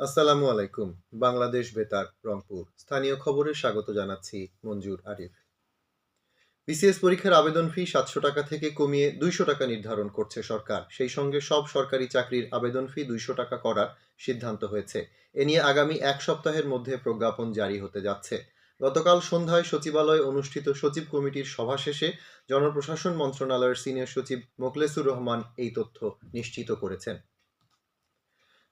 আসসালামু আলাইকুম, বাংলাদেশ বেতার, রংপুর। স্থানীয় খবরে স্বাগত জানাচ্ছি মঞ্জুর আরিফ। বিসিএস পরীক্ষার আবেদন ফি সাতশো টাকা থেকে কমিয়ে দুইশো টাকা নির্ধারণ করছে সরকার। সেই সঙ্গে সব সরকারি চাকরির আবেদন ফি দুইশো টাকা করার সিদ্ধান্ত হয়েছে। এ নিয়ে আগামী এক সপ্তাহের মধ্যে প্রজ্ঞাপন জারি হতে যাচ্ছে। গতকাল সন্ধ্যায় সচিবালয়ে অনুষ্ঠিত সচিব কমিটির সভা শেষে জনপ্রশাসন মন্ত্রণালয়ের সিনিয়র সচিব মোখলেসুর রহমান এই তথ্য নিশ্চিত করেছেন।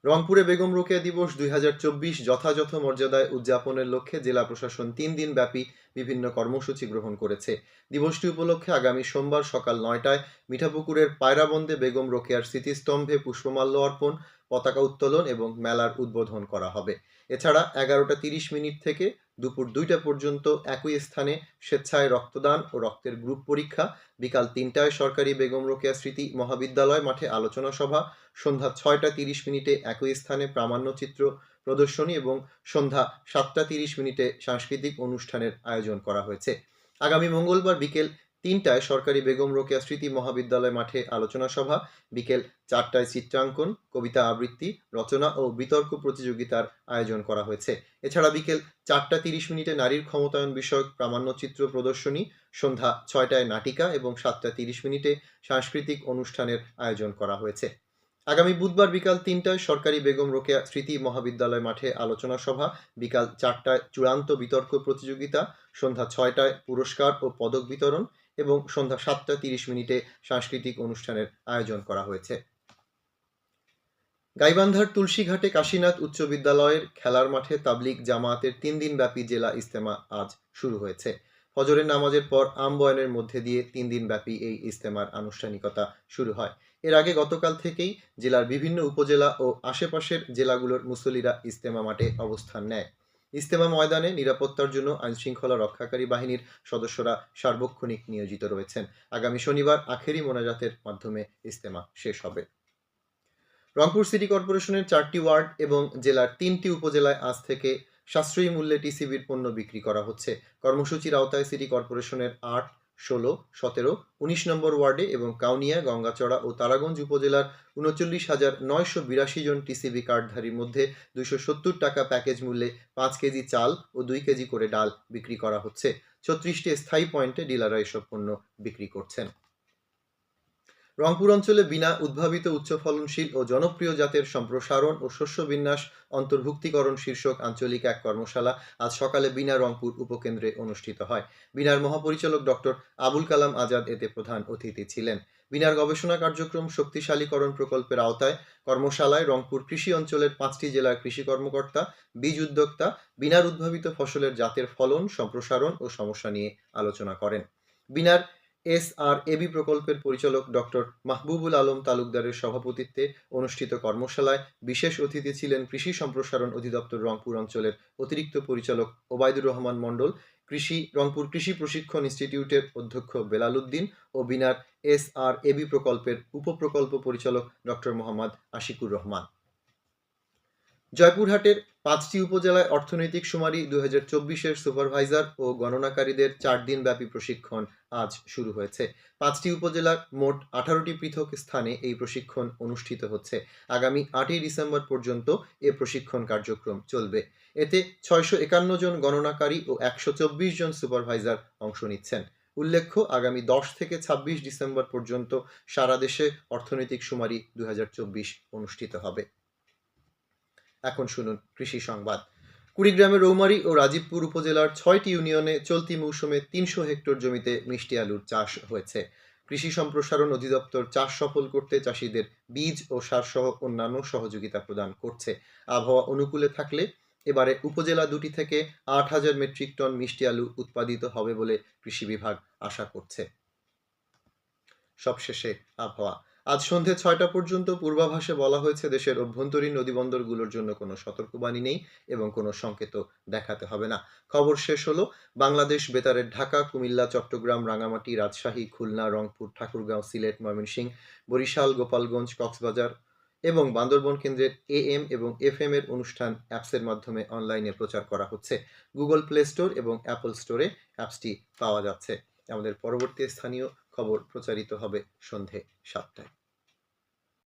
রংপুরে বেগম রোকেয়া দিবস দুই হাজার চব্বিশ যথাযথ মর্যাদায় উদযাপনের লক্ষ্যে জেলা প্রশাসন তিন দিন ব্যাপী বিভিন্ন কর্মসূচি গ্রহণ করেছে। দিবসটি উপলক্ষে আগামী সোমবার সকাল নয়টায় মিঠাপুকুরের পায়রাবন্দে বেগম রোকেয়ার স্মৃতিস্তম্ভে পুষ্পমাল্য অর্পণ, পতাকা উত্তোলন এবং মেলার উদ্বোধন করা হবে। এছাড়া এগারোটা তিরিশ মিনিট থেকে দুপুর দুইটা পর্যন্ত একই স্থানে স্বেচ্ছায় রক্তদান ও রক্তের গ্রুপ পরীক্ষা, বিকাল তিনটায় সরকারি বেগম রোকেয়া স্মৃতি মহাবিদ্যালয় মাঠে আলোচনা সভা, সন্ধ্যা ছয়টা তিরিশ মিনিটে একই স্থানে প্রামাণ্যচিত্র প্রদর্শনী এবং সন্ধ্যা সাতটা তিরিশ মিনিটে সাংস্কৃতিক অনুষ্ঠানের আয়োজন করা হয়েছে। আগামী মঙ্গলবার বিকেল তিনটায় সরকারি বেগম রোকেয়া স্মৃতি মহাবিদ্যালয় মাঠে আলোচনা সভা, বিকেল চারটায় চিত্রাঙ্কন, কবিতা আবৃত্তি, রচনা ও বিতর্ক প্রতিযোগিতার আয়োজন করা হয়েছে। এছাড়া বিকেল চারটা তিরিশ মিনিটে নারীর ক্ষমতায়ন বিষয়ক প্রামাণ্যচিত্র প্রদর্শনী, সন্ধ্যা ছয়টায় নাটিকা এবং সাতটা তিরিশ মিনিটে সাংস্কৃতিক অনুষ্ঠানের আয়োজন করা হয়েছে। আগামী বুধবার বিকাল তিনটায় সরকারি বেগম রোকেয়া স্মৃতি মহাবিদ্যালয় মাঠে আলোচনা সভা, বিকাল চারটায় চূড়ান্ত বিতর্ক প্রতিযোগিতা, সন্ধ্যা ছয়টায় পুরস্কার ও পদক বিতরণ এবং সন্ধ্যা সাতটা তিরিশ মিনিটে সাংস্কৃতিক অনুষ্ঠানের আয়োজন করা হয়েছে। গাইবান্ধার তুলসীঘাটে কাশীনাথ উচ্চ বিদ্যালয়ের খেলার মাঠে তাবলিক জামায়াতের তিন দিন ব্যাপী জেলা ইস্তেমা আজ শুরু হয়েছে। ফজরের নামাজের পর আম বয়নের মধ্যে দিয়ে তিন দিন ব্যাপী এই ইজতেমার আনুষ্ঠানিকতা শুরু হয়। এর আগে গতকাল থেকেই জেলার বিভিন্ন উপজেলা ও আশেপাশের জেলাগুলোর মুসল্লিরা ইজতেমা মাঠে অবস্থান নেয়। ইস্তেমা ময়দানে নিরাপত্তার জন্য আইনশৃঙ্খলা রক্ষাকারী বাহিনীর সদস্যরা সার্বক্ষণিক নিয়োজিত রয়েছেন। আগামী শনিবার আখেরি মোনাজাতের মাধ্যমে ইজতেমা শেষ হবে। রংপুর সিটি কর্পোরেশনের চারটি ওয়ার্ড এবং জেলার তিনটি উপজেলায় আজ থেকে সাশ্রয়ী মূল্যে টিসিবির পণ্য বিক্রি করা হচ্ছে। কর্মসূচির আওতায় সিটি কর্পোরেশনের আট, ষোলো, সতেরো, উনিশ নম্বর ওয়ার্ডে এবং কাউনিয়া, গঙ্গাচড়া ও তারাগঞ্জ উপজেলার উনচল্লিশ হাজার নয়শো বিরাশি জন টিসিবি কার্ডধারীর মধ্যে দুইশো সত্তর টাকা প্যাকেজ মূল্যে পাঁচ কেজি চাল ও দুই কেজি করে ডাল বিক্রি করা হচ্ছে। ছত্রিশটি স্থায়ী পয়েন্টে ডিলাররা এসব পণ্য বিক্রি করছেন। রংপুর অঞ্চলে বিনা উদ্ভাবিত উচ্চ ফলনশীল ও জনপ্রিয় জাতের সম্প্রসারণ ও শস্য বিন্যাস অন্তর্ভুক্তিকরণ শীর্ষক আঞ্চলিক এক কর্মশালা আজ সকালে বিনা রংপুর উপকেন্দ্রে অনুষ্ঠিত হয়। বিনার মহাপরিচালক ডক্টর আবুল কালাম আজাদ এতে প্রধান অতিথি ছিলেন। বিনার গবেষণা কার্যক্রম শক্তিশালীকরণ প্রকল্পের আওতায় কর্মশালায় রংপুর কৃষি অঞ্চলের পাঁচটি জেলার কৃষি কর্মকর্তা, বীজ উদ্যোক্তা, বিনার উদ্ভাবিত ফসলের জাতের ফলন, সম্প্রসারণ ও সমস্যা নিয়ে আলোচনা করেন। বিনার এস আর এবি প্রকল্পের পরিচালক ডক্টর মাহবুবুল আলম তালুকদারের সভাপতিত্বে অনুষ্ঠিত কর্মশালায় বিশেষ অতিথি ছিলেন কৃষি সম্প্রসারণ অধিদপ্তর রংপুর অঞ্চলের অতিরিক্ত পরিচালক ওবায়দুর রহমান মণ্ডল, কৃষি, রংপুর কৃষি প্রশিক্ষণ ইনস্টিটিউটের অধ্যক্ষ বেলাল উদ্দিন ও বিনার এস আর এবি প্রকল্পের উপপ্রকল্প পরিচালক ডক্টর মোহাম্মদ আশিকুর রহমান। জয়পুরহাটের পাঁচটি উপজেলায় অর্থনৈতিক সুমারি দু হাজার চব্বিশের সুপারভাইজার ও গণনাকারীদের চার দিন ব্যাপী প্রশিক্ষণ আজ শুরু হয়েছে। পাঁচটি উপজেলার মোট আঠারোটি পৃথক স্থানে এই প্রশিক্ষণ অনুষ্ঠিত হচ্ছে। আগামী আটই ডিসেম্বর পর্যন্ত এ প্রশিক্ষণ কার্যক্রম চলবে। এতে ছয়শো একান্ন জন গণনাকারী ও একশো চব্বিশ জন সুপারভাইজার অংশ নিচ্ছেন। উল্লেখ্য, আগামী দশ থেকে ছাব্বিশ ডিসেম্বর পর্যন্ত সারা দেশে অর্থনৈতিক হাজার চব্বিশ অনুষ্ঠিত হবে। এখন শুনুন কৃষি সংবাদ। কুড়িগ্রামের রৌমারী ও রাজীবপুর উপজেলার ছয়টি ইউনিয়নে চলতি মৌসুমে তিনশো হেক্টর জমিতে মিষ্টি আলুর চাষ হয়েছে। কৃষি সম্প্রসারণ অধিদপ্তর চাষ সফল করতে চাষিদের বীজ ও সারসহ অন্যান্য সহযোগিতা প্রদান করছে। আবহাওয়া অনুকূলে থাকলে এবারে উপজেলা দুটি থেকে আট হাজার মেট্রিক টন মিষ্টি আলু উৎপাদিত হবে বলে কৃষি বিভাগ আশা করছে। সবশেষে আবহাওয়া। আজ সন্ধে ছয়টা পর্যন্ত পূর্বাভাসে বলা হয়েছে, দেশের অভ্যন্তরীণ নদীবন্দরগুলোর জন্য কোনো সতর্কবাণী নেই এবং কোনো সংকেত দেখাতে হবে না। খবর শেষ হলো, বাংলাদেশ বেতারের ঢাকা, কুমিল্লা, চট্টগ্রাম, রাঙামাটি, রাজশাহী, খুলনা, রংপুর, ঠাকুরগাঁও, সিলেট, ময়মনসিংহ, বরিশাল, গোপালগঞ্জ, কক্সবাজার এবং বান্দরবন কেন্দ্রের এ এম এবং এফ এম এর অনুষ্ঠান অ্যাপসের মাধ্যমে অনলাইনে প্রচার করা হচ্ছে। গুগল প্লে স্টোর এবং অ্যাপল স্টোরে অ্যাপসটি পাওয়া যাচ্ছে। আমাদের পরবর্তী স্থানীয় খবর প্রচারিত হবে সন্ধে সাতটায়।